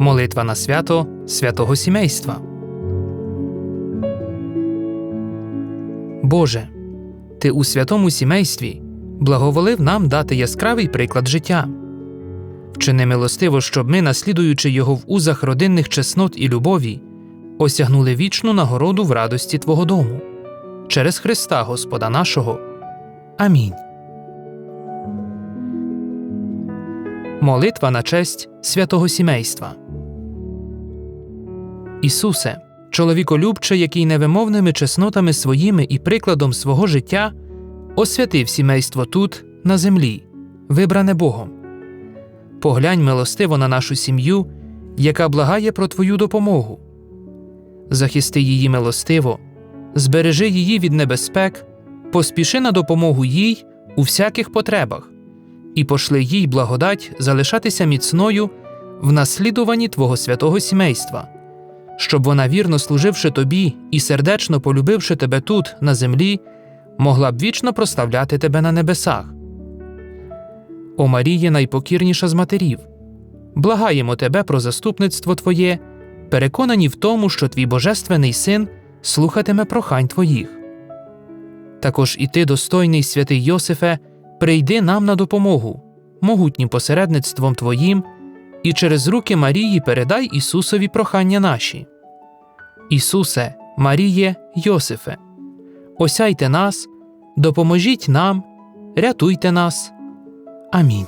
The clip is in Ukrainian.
Молитва на свято святого сімейства. Боже, Ти у святому сімействі благоволив нам дати яскравий приклад життя. Вчини милостиво, щоб ми, наслідуючи його в узах родинних чеснот і любові, осягнули вічну нагороду в радості Твого дому. Через Христа Господа нашого. Амінь. Молитва на честь святого сімейства. Ісусе, чоловіколюбче, який невимовними чеснотами своїми і прикладом свого життя освятив сімейство тут, на землі, вибране Богом. Поглянь милостиво на нашу сім'ю, яка благає про Твою допомогу. Захисти її милостиво, збережи її від небезпек, поспіши на допомогу їй у всяких потребах і пошли їй благодать залишатися міцною в наслідуванні Твого святого сімейства, щоб вона, вірно служивши тобі і сердечно полюбивши тебе тут, на землі, могла б вічно прославляти тебе на небесах. О Маріє, найпокірніша з матерів, благаємо тебе про заступництво Твоє, переконані в тому, що твій Божественний син слухатиме прохань Твоїх. Також і ти, достойний святий Йосифе, прийди нам на допомогу, могутнім посередництвом Твоїм, і через руки Марії передай Ісусові прохання наші. Ісусе, Маріє, Йосифе, осяйте нас, допоможіть нам, рятуйте нас. Амінь.